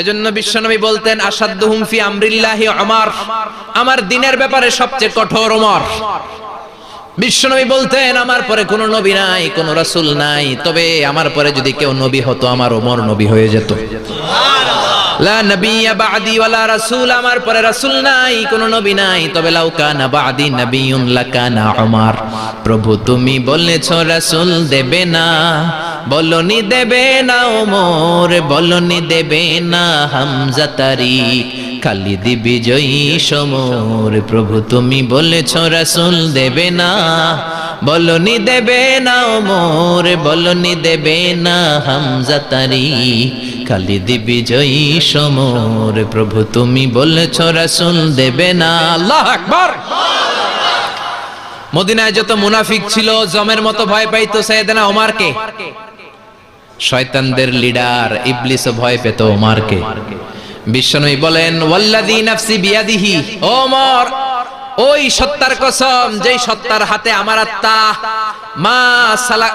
এজন্য বিশ্বনবী বলতেন আসাদ্দ হুমফি আমরিল্লাহি আমার আমার দিনের ব্যাপারে সবচেয়ে কঠোর ওমর বিশ্বনবী বলতেন, আমার পরে কোনো নবী নাই, কোনো রাসূল নাই। তবে আমার পরে যদি কেউ নবী হতো, আমার ওমর নবী হয়ে যেত। লা নবিয়্যা বাদি ওয়ালা রাসূল, আমার পরে রাসূল নাই, কোনো নবী নাই। তবে লাউ কানা বাদি নবিয়ুন লাকানা উমার। প্রভু, তুমি বলেছ রাসূল দেবে না, বলনি দেবে না ওমর বলনি দেবে না হামজা তারিক, খালিদ বিজয়ী সমর। প্রভু, তুমি বলেছ রাসূল দেবে না, বলনি দেবে না ওমর বলনি দেবে না হামজা তারিক খালিদ বিজয়ী সমর। প্রভু, তুমি বলেছ রাসূল দেবে না। আল্লাহ আকবার। মদিনায় যত মুনাফিক ছিল, জমের মতো ভয় পাইতো সাইয়েদনা ওমারকে। শয়তানদের লিডার ইবলিস ভয় পেত ওমারকে। বিশ্বনবী বলেন, ওয়াল্লাযী নাফসি বিয়াদিহি ওমর, ওই সত্তার কসম, যেই সত্তার হাতে আমার আত্মা মা সালা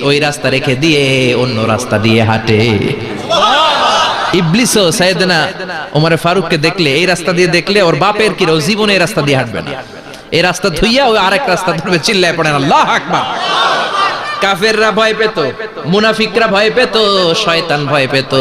ওই রাস্তা রেখে দিয়ে অন্য রাস্তা দিয়ে হাঁটে। ওমরে দেখলে, এই রাস্তা দিয়ে দেখলে ওর বাপের কি জীবনে এই রাস্তা দিয়ে হাঁটবে না। এই রাস্তা ধুইয়া ওই আরেক রাস্তা ধরবে, চিল্লায় আকবার। কাফেররা ভয় পেত, মুনাফিকরা ভয় পেত, শয়তান ভয় পেত।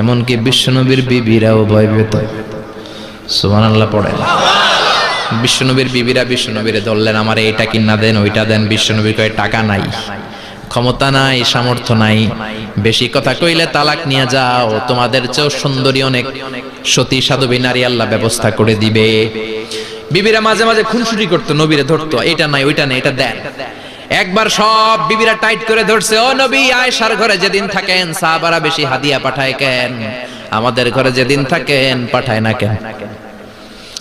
এমনকি বিশ্বনবীর বিবিরাও ভয় পেত। সুবহানাল্লাহ পড়ে বিশ্বনবীর বিবিরা বিশ্বনবীরে ধরলেন, আমার এইটা কিনা দেন, ওইটা দেন। বিশ্বনবী কয়, টাকা নাই, ক্ষমতা নাই, সামর্থ্য নাই। বেশি কথা কইলে তালাক নিয়ে যাও। তোমাদের চেয়েও সুন্দরী অনেক সতী সাধবী নারী আল্লাহ ব্যবস্থা করে দিবে। বিবিরা মাঝে মাঝে খুনসুটি করতো, নবীরে ধরতো, এটা নাই, ওইটা নাই, এটা দেন। একবার সব বিবিরা টাইট করে ধরছে, ও নবী, আয়েশার ঘরে যেদিন থাকেন, সাহাবারা বেশি হাদিয়া পাঠায় কেন? আমাদের ঘরে যেদিন থাকেন, পাঠায় না কেন?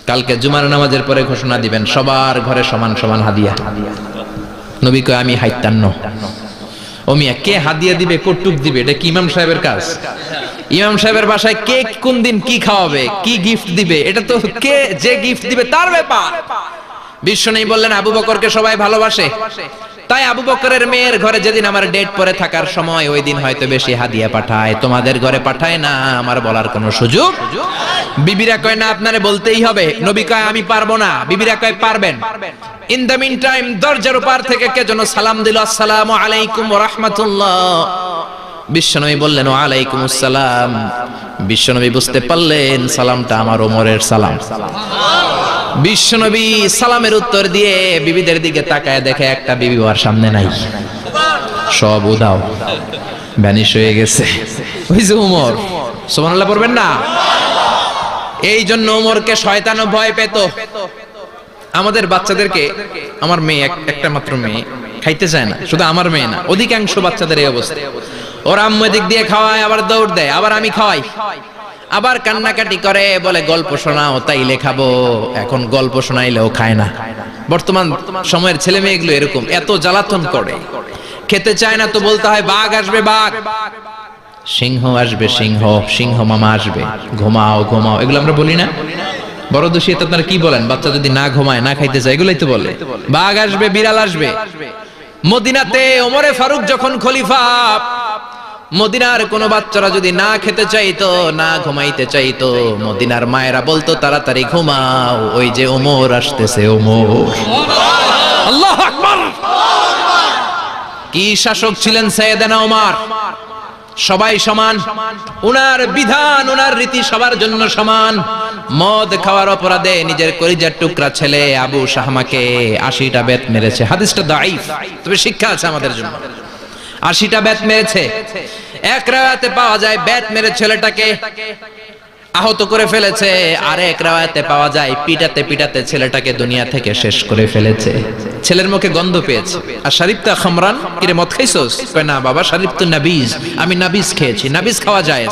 কালকে জুমার নামাজের পরে ঘোষণা দিবেন, সবার ঘরে সমান সমান হাদিয়া। নবী কয়, আমি হাইতান্ন ও মিয়া, কে হাদিয়া দিবে কটুক দিবে? এটা কি ইমাম সাহেবের কাজ? ইমাম সাহেবের বাসায় কে কোন দিন কি খাওয়াবে, কি গিফট দিবে? এটা তো কে যে গিফট দিবে, তার ব্যাপার। বিশ্ব নেই বললেন, আবু বকরকে সবাই ভালোবাসে। তাই আবু বকরের মেয়ের ঘরে যেদিন আমার ডেট পরে থাকার সময়, ওই দিন হয়তো বেশি হাদিয়া পাঠায়। তোমাদের ঘরে পাঠায় না, আমার বলার কোনো সুযোগ? বিবিরা কয়, না, আপনারে বলতেই হবে। নবী কয়, আমি পারব না। বিবিরা কয়, পারবেন। ইন দ্য মিন টাইম দরজার পার থেকে কে যেন সালাম দিল, আসসালামু আলাইকুম ওয়া রাহমাতুল্লাহ। বিশ্বনবী বললেন, ওয়ালাইকুম আসসালাম। বিশ্বনবী বুঝতে পারলেন, সালামটা আমার ওমরের সালাম। বিশ্বনবী সালামের উত্তর দিয়ে বিবিদের দিকে তাকায় দেখে একটা বিবি ওর সামনে নাই। সব উদাও। ভ্যানিশ হয়ে গেছে। ওই যে উমর। সুবহানাল্লাহ পড়বেন না? এই জন্য উমরকে শয়তানও ভয় পেত। আমাদের বাচ্চাদেরকে আমার মেয়ে একটা মাত্র মেয়ে খাইতে চায় না। শুধু আমার মেয়ে না, অধিকাংশ বাচ্চাদের এই অবস্থা। ওরা আম্মু এদিক দিয়ে খাওয়ায়, আবার দৌড় দেয়, আবার আমি খাওয়াই। আবার কান্নাকাটি করে, বলে, গল্প শোনাও, তাই লেখাবো। এখন গল্প শোনাইলেও খায় না। বর্তমান সময়ের ছেলে মেয়েগুলো এরকম, এত জ্বালাতন করে। খেতে চায় না তো বলতে হয়, বাঘ আসবে, বাঘ। সিংহ আসবে, সিংহ সিংহ মামা আসবে। ঘুমাও ঘুমাও, এগুলো আমরা বলি না। বড় দোষী এতে আপনারা কি বলেন? বাচ্চা যদি না ঘুমায়, না খাইতে চায়, এগুলোই তো বলে। বাঘ আসবে, বিড়াল আসবে। মদিনাতে ওমরে ফারুক যখন খলিফা মদিনার কোন বাচ্চারা যদি না খেতে চাইতো না ঘুমাইতে চাইতো মদিনার মায়েরা বলতো তাড়াতাড়ি ঘুমাও ওই যে ওমর আসতেছে ওমর। আল্লাহ আকবার। কি শাসক ছিলেন সৈয়দানা ওমর? সবাই সমান? উনার বিধান উনার রীতি সবার জন্য সমান। মদ খাওয়ার অপরাধে নিজের কলিজার টুকরা ছেলে আবু শাহমাকে আশিটা বেত মেরেছে। হাদিসটা দাইফ তবে শিক্ষা আছে আমাদের জন্য। আশিটা বেত মেরেছে। এক রায়াতে পাওয়া যায় ব্যাট মেরে ছেলেটাকে আহত করে ফেলেছে, আর এক রায়াতে পাওয়া যায় পিটাতে পিটাতে ছেলেটাকে দুনিয়া থেকে শেষ করে ফেলেছে। ছেলের মুখে গন্ধ পেয়েছে। আর শারিফতা খামরান, কিরে, মদ খাইছস? কয়, না, বাবা, শারিফ তো নাবিজ। আমি নাবিজ খেয়েছি, নাবিজ খাওয়া যায়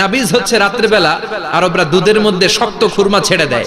নাবিজ হচ্ছে রাত্রেবেলা আরবরা দুধের মধ্যে শক্ত খুরমা ছেড়ে দেয়।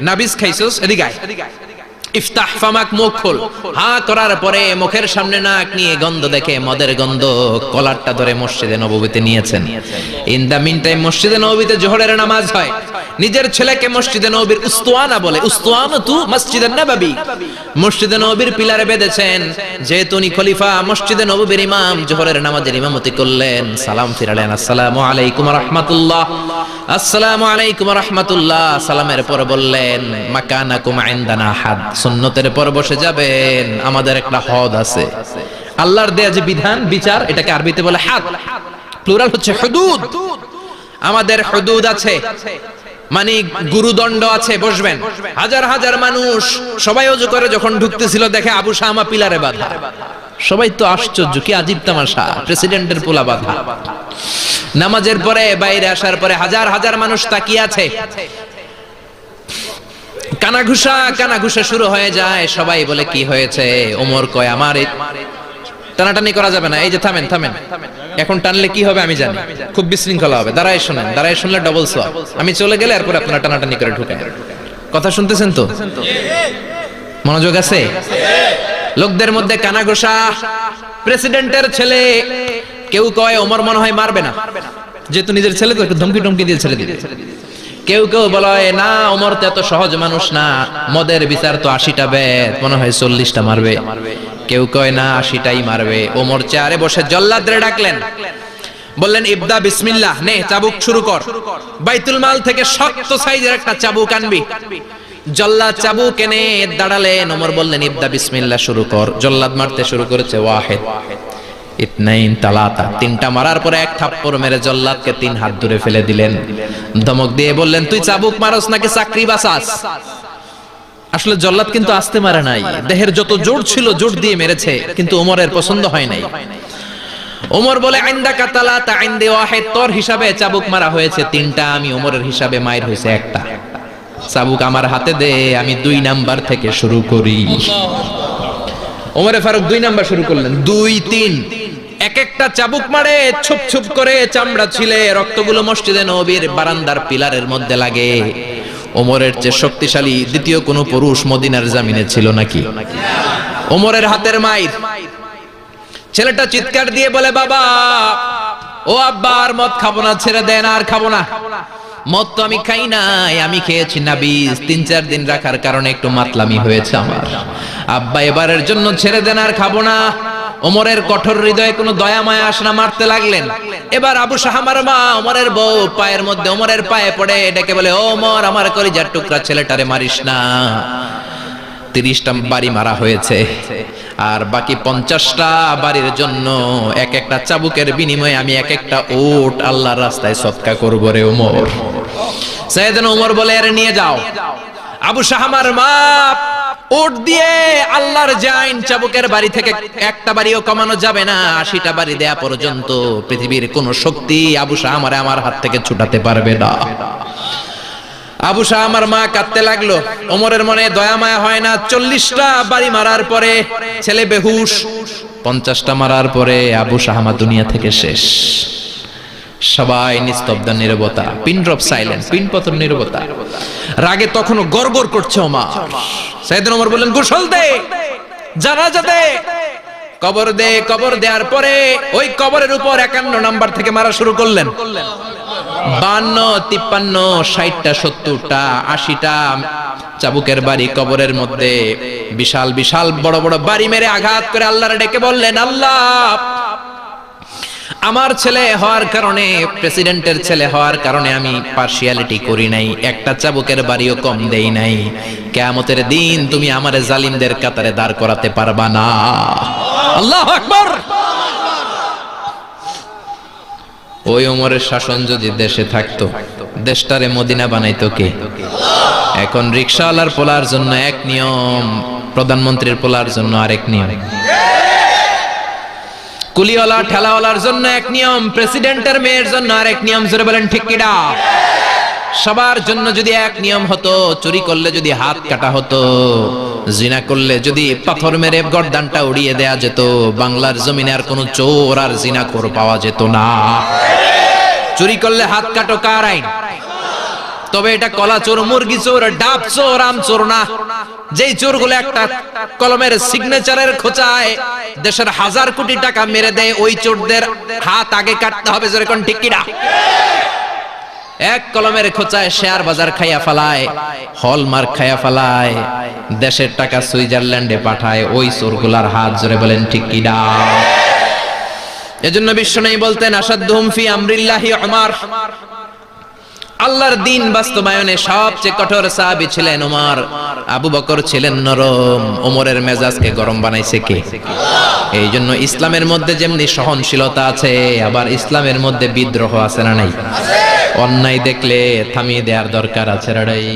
নাবিস খাইছস এদিকে। ইফতাহ ফামাক মুখ খোল। করার পরে মুখের সামনে নাক নিয়ে গন্ধ দেখে মদের গন্ধ কলারটা ধরে মসজিদে নববীতে নিয়েছেন। ইন দা মিন টাইম মসজিদে নববীতে জোহরের নামাজ হয়। নিজের ছেলেকে মসজিদে নববীর উস্তুয়ানা বলে উস্তুয়ানা তু মসজিদে নববী। মসজিদে নববীর পিলারে বেঁধেছেন, যেহেতু উনি খলিফা, মসজিদে নববীর ইমাম, জোহরের নামাজের ইমামতি করলেন। সালাম ফিরালেন, আসসালামু আলাইকুম রাহমাতুল্লাহ। আসসালামু আলাইকুম রাহমাতুল্লাহ। সালামের পর বললেন, মাকানাকুম সুন্নতের পর বসে যাবেন। আমাদের একটা হদ আছে। আল্লাহর দেয়া যে বিধান, বিচার, এটাকে আরবিতে বলে হাদ। প্লুরাল হচ্ছে হুদুদ। আমাদের হুদুদ আছে। মানে গুরুদণ্ড আছে, বসবেন। হাজার হাজার মানুষ সবাই অজু করে, যখন ঢুকতেছিল, দেখে আবু শামা পিলারে বাধা। সবাই তো আশ্চর্য, কি আজীব তামাশা। প্রেসিডেন্টের পোলা বাধা। নামাজের পরে, বাইরে আসার পরে হাজার হাজার মানুষ তাকিয়ে আছে। কানাঘুষা কানাঘুষা শুরু হয়ে যায়। সবাই বলে, কি হয়েছে? ওমর কয়, আমার টানাটানি করা যাবে না। এই যে, থামেন থামেন। এখন টানলে কি হবে আমি জানি। খুব বিশৃঙ্খলা হবে। দাঁড়ায় শুনেন, দাঁড়ায় শুনলে ডবল সোয়াব আমি চলে গেলে এরপর আপনারা টানাটানি করে ঢুকেন। কথা শুনতেছেন তো? মনোযোগ আছে? লোকদের মধ্যে কানাঘোষা। প্রেসিডেন্টের ছেলে, কেউ কয় ওমর মনে হয় মারবে না। যেহেতু নিজের ছেলে তো একটু ধমকি টমকি দিয়ে ছেড়ে দিবে। কেউ কেউ বলে না, ওমর তো এত সহজ মানুষ না, মদের বিচার তো আশিটা বেদ, মনে হয় চল্লিশটা মারবে। কেউ কয়, না, আশিটাই মারবে। ওমর চেয়ারে বসে জল্লাদরে ডাকলেন। বললেন, ইবদা, বিসমিল্লাহ, নে, চাবুক শুরু কর। বাইতুল মাল থেকে শক্ত সাইজের একটা চাবুক আনবি। জল্লাদ চাবুক এনে দাঁড়ালেন ওমর বললেন, ইবদা বিসমিল্লাহ, শুরু কর। জল্লাদ মারতে শুরু করেছে, ওয়াহেদ। তিনটা মারার পরে এক থাপ্পড় মেরে জল্লাদকে তিন হাত দূরে ফেলে দিলেন। দিয়ে বললেন, তুই চাবুক মারস নাকি চাকরি বাসাস আসলে জল্লাদ কিন্তু আসতে মারে নাই। দেহের যত জোর ছিল, জোর দিয়ে মেরেছে, কিন্তু ওমরের পছন্দ হয় নাই। ওমর বলে আইন্দা কাতালা তা আইন্দে ওয়াহেদ। তোর হিসাবে চাবুক মারা হয়েছে তিনটা, আমি ওমরের হিসাবে মায়ের হয়েছে একটা। চাবুক আমার হাতে দে, আমি দুই নাম্বার থেকে শুরু করি। ওমরে ফারুক, দুই নাম্বার শুরু করলেন। দুই, তিন। এক একটা চাবুক মারে, ছুপ ছুপ করে চামড়া ছিলে, রক্তগুলো মসজিদে নবীর বারান্দার পিলারের মধ্যে লাগে। ওমরের চেয়ে শক্তিশালী দ্বিতীয় কোনো পুরুষ মদিনার জামিনে ছিল নাকি? ওমরের হাতের মাইর। ছেলেটা চিৎকার দিয়ে বলে, বাবা ও আব্বা, আর মদ খাব না, ছেড়ে দেন, আর খাব না। মদ তো আমি খাই নাই, আমি খেয়েছি না বীজ। তিন, চার দিন রাখার কারণে একটু মাতলামি হয়েছে আমার। আব্বা, এবারের জন্য ছেড়ে দেন, আর খাব না। ওমরের কঠোর হৃদয়ে কোনো দয়া, মায়া আসে না, মারতে লাগলেন। এবার আবু শাহামার মা, ওমরের বউ, পায়ের মধ্যে ওমরের পায়ে পড়ে ডেকে বলে ওমর, আমার কলিজার টুকরা ছেলেটারে মারিস না। তিরিশটা বাড়ি মারা হয়েছে। আর বাকি পঞ্চাশটা বাড়ির জন্য এক একটা চাবুকের বিনিময়ে আমি এক একটা ওট আল্লাহর রাস্তায় সৎকা করব রে ওমর। সৈয়দন ওমর বলে, আরে, নিয়ে যাও। আবু শাহামার মা ওট দিয়ে আল্লাহর জাইন চাবুকের বাড়ি থেকে একটা বাড়িও কমানো যাবে না, আশিটা বাড়ি দেয়া পর্যন্ত পৃথিবীর কোন শক্তি আবু শাহামারে আমার হাত থেকে ছুটাতে পারবে না। আবু শাহ আমার মা কাঁদতে লাগল। ওমরের মনে দয়া মায়া হয় না। চল্লিশটা বাড়ি মারার পরে ছেলে বেহুশ, পঞ্চাশটা মারার পরে আবু শাহ শাহামা দুনিয়া থেকে শেষ। সবাই নিস্তব্ধ, নিরবতা। পিন ড্রপ সাইলেন্ট, পিন পতন, নিরবতা। রাগে তখনও গড়গড় করছে ওমা সাইদিন ওমর বললেন, গোসল দে, জানাজা দে, কবর দে, কবর দেওয়ার পরে ওই কবরের উপর একান্ন নাম্বার থেকে মারা শুরু করলেন। বান্ন, তিপ্পান্ন, ষাটটা, সত্তরটা, আশিটা চাবুকের বাড়ি কবরের মধ্যে বিশাল বিশাল বড় বড় বাড়ি মেরে আঘাত করে আল্লাহরে ডেকে বললেন, আল্লাহ! আমার ছেলে হওয়ার কারণে, প্রেসিডেন্টের ছেলে হওয়ার কারণে আমি পার্সিয়ালিটি করি নাই, একটা চাবুকের বাড়িও কম দেই নাই। কেয়ামতের দিন তুমি আমার জালিমদের কাতারে দাঁড় করাতে পারবা না। আল্লাহ আকবার! ওই ওমরের শাসন যদি দেশে থাকতো, দেশটারে মদিনা বানাইতো কে? এখন রিক্সাওয়ালার পোলার জন্য এক নিয়ম, প্রধানমন্ত্রীর পোলার জন্য আরেক নিয়ম। কুলিওয়ালা, ঠেলাওয়ালার জন্য এক নিয়ম, প্রেসিডেন্টের মেয়ের জন্য আরেক নিয়ম, জোরে বলেন ঠিক কিনা? সবার জন্য যদি এক নিয়ম হতো, চুরি করলে যদি হাত কাটা হতো, জিনা করলে যদি পাথর মেরে গর্দানটা উড়িয়ে দেয়া যেত, বাংলার জমিনে আর কোনো চোর আর জিনা কর পাওয়া যেত না। চুরি করলে হাত কাটো কার আইন? তবে এটা কলা চোর, মুরগি চোর, ডাব চোর, আম চোর না। যেই চোরগুলো একটা কলমের সিগনেচারের খোঁচায়, দেশের হাজার কোটি টাকা মেরে দেয়, ওই চোরদের হাত আগে কাটতে হবে যেরকম কিনা? এক কলমের খোঁচায় শেয়ার বাজার খাইয়া ফেলায়, হলমার্ক খাইয়া ফেলায়, দেশের টাকা সুইজারল্যান্ডে পাঠায়, ওই চোরগুলার হাত জোরে বলেন ঠিক কিনা? এজন্য বিশ্ব নেই বলতেন, আসাদুহুম ফি আমরিল্লাহি উমার। আল্লাহর দিন বাস্তবায়নে সবচেয়ে কঠোর সাহাবী ছিলেন ওমর আবু বকর ছিলেন নরম। ওমরের মেজাজকে গরম বানাইছে কে? এই জন্য ইসলামের মধ্যে যেমনি সহনশীলতা আছে, আবার ইসলামের মধ্যে বিদ্রোহ আছে না নাই? অন্যায় দেখলে থামিয়ে দেওয়ার দরকার আছে রাড়াই